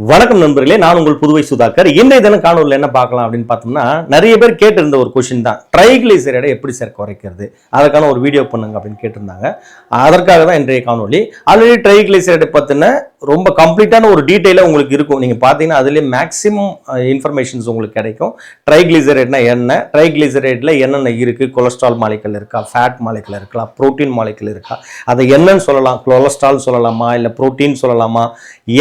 வணக்கம் நண்பர்களே நான் உங்கள் புதுவை சுதாகர். இன்றைய தினம் காணொலியில் என்ன பார்க்கலாம் அப்படின்னு பார்த்தோம்னா நிறைய பேர் கேட்டிருந்த ஒரு கொஷின் தான். ட்ரைகிளைசரைடை எப்படி சார் குறைக்கிறது? அதற்கான ஒரு வீடியோ பண்ணுங்க அப்படின்னு கேட்டிருந்தாங்க. அதற்காக தான் இன்றைய காணொலி ஆல்ரெடி ட்ரைகிளைசரைடை பற்றின ரொம்ப கம்ப்ளீட்டான ஒரு டீட்டெயிலாக உங்களுக்கு இருக்கும். நீங்கள் பார்த்தீங்கன்னா அதுலேயே மேக்ஸிமம் இன்ஃபர்மேஷன்ஸ் உங்களுக்கு கிடைக்கும். ட்ரைகிளிசரைட்னா என்ன? ட்ரைகிளிசரைடில் என்னென்ன இருக்குது கொலஸ்ட்ரால் மாலிக்கல் இருக்கா? ஃபேட் மாலிக்கல் இருக்கா? புரோட்டீன் மாலிக்கல் இருக்கா? அதை என்னன்னு சொல்லலாம். கொலஸ்ட்ரால் சொல்லலாமா? இல்லை புரோட்டீன் சொல்லலாமா?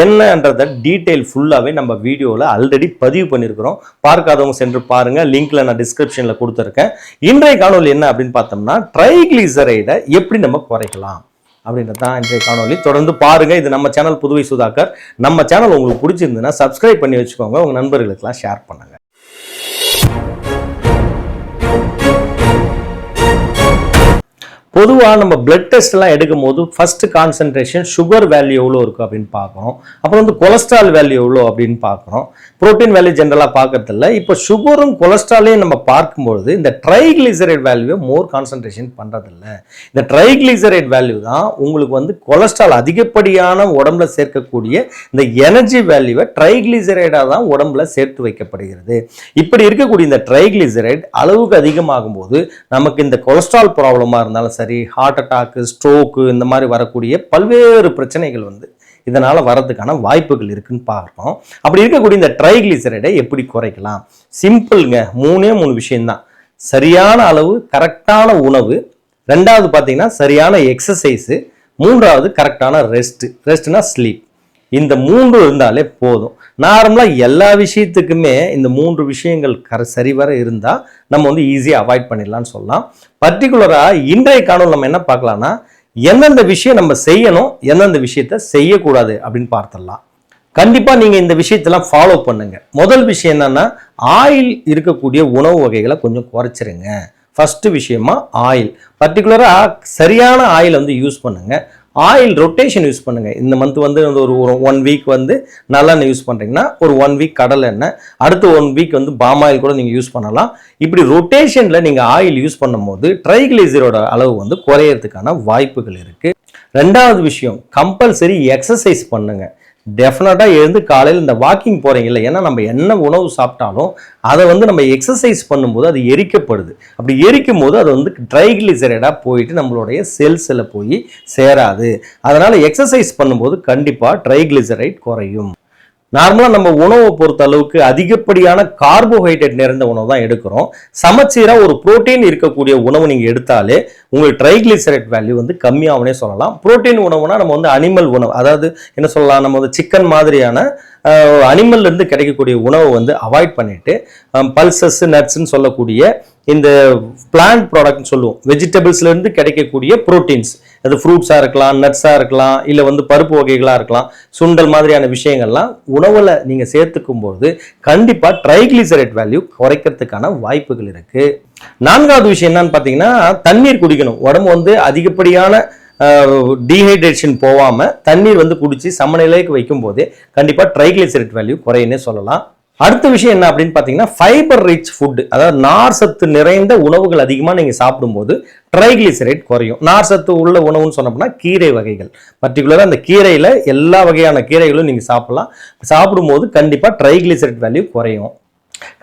என்னன்றத டீட்டெயில் ஃபுல்லாகவே நம்ம வீடியோவில் ஆல்ரெடி பதிவு பண்ணியிருக்கிறோம் பார்க்காதவங்க சென்று பாருங்கள் லிங்க்கில் நான் டிஸ்கிரிப்ஷனில் கொடுத்துருக்கேன். இன்றைய காணொலி என்ன அப்படின்னு பார்த்தோம்னா ட்ரைக்ளிசரைடை எப்படி நம்ம குறைக்கலாம்? அப்படின்றது தான் இன்றைய காணொலி தொடர்ந்து பாருங்க. இது நம்ம சேனல் புதுவை சுதாகர். நம்ம சேனல் உங்களுக்கு பிடிச்சிருந்துன்னா சப்ஸ்கிரைப் பண்ணி வச்சுக்கோங்க. உங்கள் நண்பர்களுக்கெல்லாம் ஷேர் பண்ணுங்கள் பொதுவாக நம்ம பிளட் டெஸ்ட் எல்லாம் எடுக்கும் போது ஃபர்ஸ்ட் கான்சன்ட்ரேஷன் சுகர் வேல்யூ எவ்வளோ இருக்கும் அப்படின்னு பார்க்குறோம். அப்புறம் வந்து கொலஸ்ட்ரால் வேல்யூ எவ்வளோ அப்படின்னு பார்க்குறோம். புரோட்டீன் வேல்யூ ஜென்ரலாக பார்க்கறதில்ல. இப்போ சுகரும் கொலஸ்ட்ராலையும் நம்ம பார்க்கும்பொழுது இந்த ட்ரைக்ளிசரைட் வேல்யூவை மோர் கான்சன்ட்ரேஷன் பண்ணுறதில்ல இந்த ட்ரைக்ளிசரைட் வேல்யூ தான் உங்களுக்கு வந்து கொலஸ்ட்ரால் அதிகப்படியான உடம்புல சேர்க்கக்கூடிய இந்த எனர்ஜி வேல்யூவை ட்ரைக்ளிசரைடாக தான் உடம்புல சேர்த்து வைக்கப்படுகிறது. இப்படி இருக்கக்கூடிய இந்த ட்ரைக்ளிசரைட் அளவுக்கு அதிகமாகும் போது நமக்கு இந்த கொலஸ்ட்ரால் ப்ராப்ளமாக இருந்தாலும் சரி சரி ஹார்ட் அட்டாக்கு ஸ்ட்ரோக்கு இந்த மாதிரி வரக்கூடிய பல்வேறு பிரச்சனைகள் வந்து இதனால் வரதுக்கான வாய்ப்புகள் இருக்குன்னு பார்க்குறோம் அப்படி இருக்கக்கூடிய இந்த ட்ரைகிளிசரைடை எப்படி குறைக்கலாம்? சிம்பிள்ங்க மூணே மூணு விஷயம்தான். சரியான அளவு கரெக்டான உணவு. ரெண்டாவது பார்த்தீங்கன்னா சரியான எக்ஸசைஸு மூன்றாவது கரெக்டான ரெஸ்ட் ரெஸ்ட்னா ஸ்லீப் இந்த மூன்று இருந்தாலே போதும். நார்மலாக எல்லா விஷயத்துக்குமே இந்த மூன்று விஷயங்கள் கர சரிவர இருந்தால் நம்ம வந்து ஈஸியாக அவாய்ட் பண்ணிடலாம்னு சொல்லலாம். பர்டிகுலராக இன்றைய காணொலி நம்ம என்ன பார்க்கலாம்னா எந்தெந்த விஷயம் நம்ம செய்யணும் எந்தெந்த விஷயத்த செய்யக்கூடாது அப்படின்னு பார்த்துடலாம். கண்டிப்பாக நீங்கள் இந்த விஷயத்தெல்லாம் ஃபாலோ பண்ணுங்க. முதல் விஷயம் என்னன்னா ஆயில் இருக்கக்கூடிய உணவு வகைகளை கொஞ்சம் குறைச்சிருங்க. ஃபஸ்ட்டு விஷயமா ஆயில் பர்டிகுலராக சரியான ஆயில் வந்து யூஸ் பண்ணுங்கள் ஆயில் ரொட்டேஷன் யூஸ் பண்ணுங்க. இந்த மந்த் வந்து ஒரு ஒரு ஒன் வீக் வந்து நல்லெண்ணெய் யூஸ் பண்ணுறீங்கன்னா ஒரு ஒன் வீக் கடலை எண்ணெய் அடுத்த ஒன் வீக் வந்து பாம் ஆயில் கூட நீங்கள் யூஸ் பண்ணலாம். இப்படி ரொட்டேஷனில் நீங்கள் ஆயில் யூஸ் பண்ணும்போது ட்ரைகிளைசரோட அளவு வந்து குறையறதுக்கான வாய்ப்புகள் இருக்குது ரெண்டாவது விஷயம் கம்பல்சரி எக்ஸசைஸ் பண்ணுங்கள் டெஃபினட்டாக எழுந்து காலையில் இந்த வாக்கிங் போகிறீங்கல்ல ஏன்னா நம்ம என்ன உணவு சாப்பிட்டாலும் அதை வந்து நம்ம எக்ஸசைஸ் பண்ணும்போது அது எரிக்கப்படுது. அப்படி எரிக்கும் போது அது வந்து ட்ரைகிளிசரைடாக போயிட்டு நம்மளுடைய செல்ஸில் போய் சேராது. அதனால் எக்ஸசைஸ் பண்ணும்போது கண்டிப்பாக ட்ரைகிளிசரைட் குறையும். நார்மலாக நம்ம உணவை பொறுத்த அளவுக்கு அதிகப்படியான கார்போஹைட்ரேட் நிறைந்த உணவு தான் எடுக்கிறோம். சமச்சீராக ஒரு புரோட்டீன் இருக்கக்கூடிய உணவு நீங்கள் எடுத்தாலே உங்களுக்கு ட்ரைகிளிசரைட் வேல்யூ வந்து கம்மியாகவே சொல்லலாம். புரோட்டீன் உணவுனா நம்ம வந்து அனிமல் உணவு அதாவது என்ன சொல்லலாம் நம்ம வந்து சிக்கன் மாதிரியான அனிமல்ல இருந்து கிடைக்கக்கூடிய உணவை வந்து அவாய்ட் பண்ணிட்டு பல்சஸ் நட்ஸ்ன்னு சொல்லக்கூடிய இந்த பிளான்ட் ப்ராடக்ட்னு சொல்லுவோம். வெஜிடபிள்ஸ்லேருந்து கிடைக்கக்கூடிய புரோட்டீன்ஸ் அது ஃப்ரூட்ஸாக இருக்கலாம் நட்ஸாக இருக்கலாம் இல்லை வந்து பருப்பு வகைகளாக இருக்கலாம் சுண்டல் மாதிரியான விஷயங்கள்லாம் உணவில் நீங்கள் சேர்த்துக்கும் போது கண்டிப்பாக ட்ரைகிளிசரைட் வேல்யூ குறைக்கிறதுக்கான வாய்ப்புகள் இருக்குது நான்காவது விஷயம் என்னன்னு பார்த்தீங்கன்னா தண்ணீர் குடிக்கணும். உடம்பு வந்து அதிகப்படியான டீஹைட்ரேஷன் போகாமல் தண்ணீர் வந்து குடித்து சமநிலைக்கு வைக்கும் போது கண்டிப்பாக ட்ரைக்ளிசரேட் வேல்யூ குறையுன்னே சொல்லலாம். அடுத்த விஷயம் என்ன அப்படின்னு பார்த்தீங்கன்னா ஃபைபர் ரிச் ஃபுட் அதாவது நார் சத்து நிறைந்த உணவுகள் அதிகமாக நீங்கள் சாப்பிடும்போது ட்ரைகிளிசரைட் குறையும். நார் சத்து உள்ள உணவுன்னு சொன்னோம்னா கீரை வகைகள். பர்டிகுலராக அந்த கீரையில் எல்லா வகையான கீரைகளும் நீங்கள் சாப்பிடலாம். சாப்பிடும்போது கண்டிப்பாக ட்ரைகிளிசரைட் வேல்யூ குறையும்.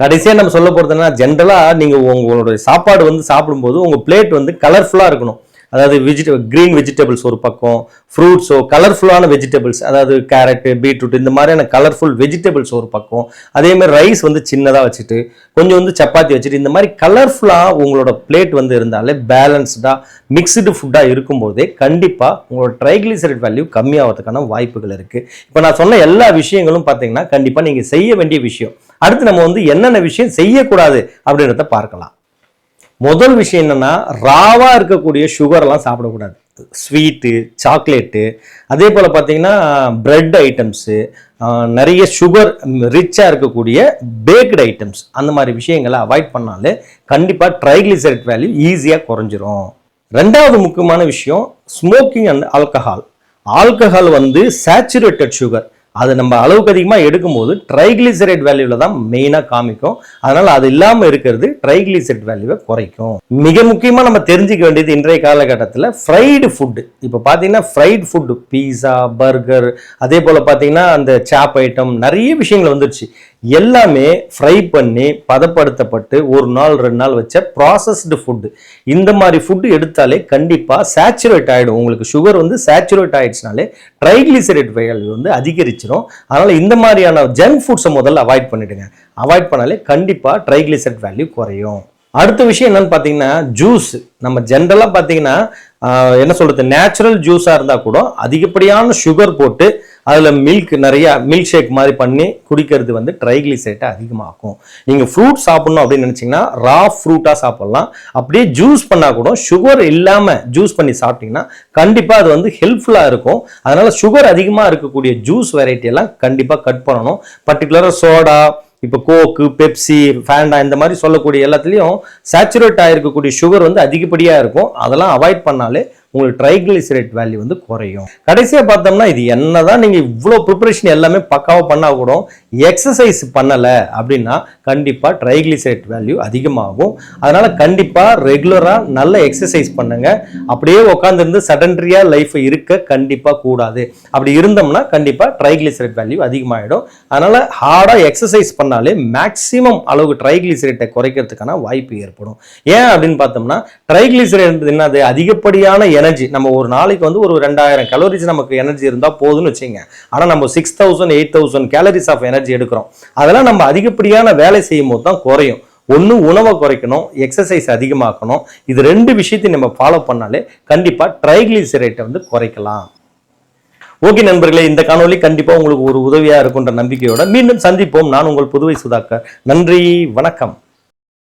கடைசியாக நம்ம சொல்ல போகிறது என்ன ஜென்ரலாக நீங்கள் உங்களோட சாப்பாடு வந்து சாப்பிடும்போது உங்கள் பிளேட் வந்து கலர்ஃபுல்லாக இருக்கணும். அதாவது வெஜிட க்ரீன் வெஜிடபிள்ஸ் ஒரு பக்கம் ஃப்ரூட்ஸோ கலர்ஃபுல்லான வெஜிடபிள்ஸ் அதாவது கேரட்டு பீட்ரூட் இந்த மாதிரியான கலர்ஃபுல் வெஜிடபிள்ஸ் ஒரு பக்கம். அதேமாதிரி ரைஸ் வந்து சின்னதாக வச்சுட்டு கொஞ்சம் வந்து சப்பாத்தி வச்சுட்டு இந்த மாதிரி கலர்ஃபுல்லாக உங்களோட பிளேட் வந்து இருந்தாலே பேலன்ஸ்டாக மிக்சடு ஃபுட்டாக இருக்கும்போதே கண்டிப்பாக உங்களோட ட்ரைகிளிசரைட் வேல்யூ கம்மியாகிறதுக்கான வாய்ப்புகள் இருக்குது இப்போ நான் சொன்ன எல்லா விஷயங்களும் பார்த்தீங்கன்னா கண்டிப்பாக நீங்கள் செய்ய வேண்டிய விஷயம். அடுத்து நம்ம வந்து என்னென்ன விஷயம் செய்யக்கூடாது அப்படின்றத பார்க்கலாம். முதல் விஷயம் என்னென்னா ராவாக இருக்கக்கூடிய சுகர்லாம் சாப்பிடக்கூடாது. ஸ்வீட்டு சாக்லேட்டு அதே போல் பார்த்தீங்கன்னா ப்ரெட் ஐட்டம்ஸு நிறைய சுகர் ரிச்சாக இருக்கக்கூடிய பேக்டு ஐட்டம்ஸ் அந்த மாதிரி விஷயங்களை அவாய்ட் பண்ணாலே கண்டிப்பாக ட்ரைக்ளிசரைட் வேல்யூ ஈஸியாக குறைஞ்சிரும். ரெண்டாவது முக்கியமான விஷயம் ஸ்மோக்கிங் அண்ட் ஆல்கஹால் ஆல்கஹால் வந்து சேச்சுரேட்டட் சுகர் அது நம்ம அளவுக்கு அதிகமாக எடுக்கும்போது ட்ரைக்ளிசரைட் வேல்யூவில் தான் மெயினாக காமிக்கும். அதனால் அது இல்லாமல் இருக்கிறது ட்ரைக்ளிசரைட் வேல்யூவை குறைக்கும். மிக முக்கியமாக நம்ம தெரிஞ்சுக்க வேண்டியது இன்றைய காலகட்டத்தில் ஃப்ரைடு ஃபுட்டு இப்போ பார்த்தீங்கன்னா ஃப்ரைட் ஃபுட்டு பீஸா பர்கர் அதே போல் பார்த்தீங்கன்னா அந்த சாப் ஐட்டம் நிறைய விஷயங்கள் வந்துருச்சு. எல்லாமே ஃப்ரை பண்ணி பதப்படுத்தப்பட்டு ஒரு நாள் ரெண்டு நாள் வச்ச ப்ராசஸ்டு ஃபுட்டு இந்த மாதிரி ஃபுட்டு எடுத்தாலே கண்டிப்பாக சேச்சுரேட் ஆகிடும் உங்களுக்கு சுகர் வந்து சேச்சுரேட் ஆகிடுச்சினாலே ட்ரைக்ளிசரைட் வகைகள் வந்து அதிகரிச்சிடும் அதனால் இந்த மாதிரியான ஜங்க் ஃபுட்ஸை முதல்ல அவாய்ட் பண்ணிடுங்க. அவாய்ட் பண்ணாலே கண்டிப்பாக ட்ரைக்ளிசரைட் வேல்யூ குறையும். அடுத்த விஷயம் என்னன்னு பார்த்தீங்கன்னா ஜூஸ் நம்ம ஜென்ரலாக பார்த்தீங்கன்னா என்ன சொல்கிறது நேச்சுரல் ஜூஸாக இருந்தால் கூட அதிகப்படியான சுகர் போட்டு அதில் மில்க் நிறையா மில்க் ஷேக் மாதிரி பண்ணி குடிக்கிறது வந்து ட்ரைக்ளிசைட்டை அதிகமாகும் நீங்கள் ஃப்ரூட் சாப்பிட்ணும் அப்படின்னு நினச்சிங்கன்னா ரா ஃப்ரூட்டாக சாப்பிட்லாம். அப்படியே ஜூஸ் பண்ணால் கூட சுகர் இல்லாமல் ஜூஸ் பண்ணி சாப்பிட்டிங்கன்னா கண்டிப்பாக அது வந்து ஹெல்ப்ஃபுல்லாக இருக்கும். அதனால் சுகர் அதிகமாக இருக்கக்கூடிய ஜூஸ் வெரைட்டி எல்லாம் கண்டிப்பாக கட் பண்ணணும். பர்டிகுலராக சோடா இப்போ கோக்கு பெப்சி ஃபேண்டா இந்த மாதிரி சொல்லக்கூடிய எல்லாத்துலேயும் சேச்சுரேட் ஆகிருக்கக்கூடிய சுகர் வந்து அதிகப்படியாக இருக்கும். அதெல்லாம் அவாய்ட் பண்ணாலே உங்களுக்கு ட்ரைக்ளிசரைட் வேல்யூ வந்து குறையும். கடைசியாக பார்த்தோம்னா இது என்ன தான் நீங்கள் இவ்வளோ ப்ரிப்பரேஷன் எல்லாமே பக்காவாக பண்ணால் கூட எக்ஸசைஸ் பண்ணலை அப்படின்னா கண்டிப்பாக ட்ரைக்ளிசரைட் வேல்யூ அதிகமாகும். அதனால் கண்டிப்பாக ரெகுலராக நல்ல எக்ஸசைஸ் பண்ணுங்கள் அப்படியே உட்காந்துருந்து சடன்ட்ரியாக லைஃப்பை இருக்க கண்டிப்பாக கூடாது. அப்படி இருந்தோம்னா கண்டிப்பாக ட்ரைக்ளிசரைட் வேல்யூ அதிகமாகிடும் அதனால் ஹார்டாக எக்ஸசைஸ் பண்ணாலே மேக்ஸிமம் அளவுக்கு ட்ரைக்ளிசரைட்டை குறைக்கிறதுக்கான வாய்ப்பு ஏற்படும். ஏன் அப்படின்னு பார்த்தோம்னா ட்ரைக்ளிசரைட் என்னது? அதிகப்படியான எனர்ஜி நம்ம ஒரு நாளைக்கு வந்து ஒரு ரெண்டாயிரம் கலோரிஸ் நமக்கு எனர்ஜி இருந்தால் போதும்னு வச்சுங்க ஆனால் நம்ம six thousand eight thousand calories of energy எடுக்கிறோம். அதெல்லாம் நம்ம அதிகப்படியான வேலை செய்யும் போது தான் குறையும். ஒன்று உணவை குறைக்கணும். எக்ஸசைஸ் அதிகமாக்கணும். இது ரெண்டு விஷயத்தையும் நம்ம ஃபாலோ பண்ணாலே கண்டிப்பாக ட்ரைக்ளிசரைட்டை வந்து குறைக்கலாம். ஓகே நண்பர்களே இந்த காணொலி கண்டிப்பாக உங்களுக்கு ஒரு உதவியாக இருக்குன்ற நம்பிக்கையோட மீண்டும் சந்திப்போம். நான் உங்கள் புதுவை சுதாகர். நன்றி வணக்கம்.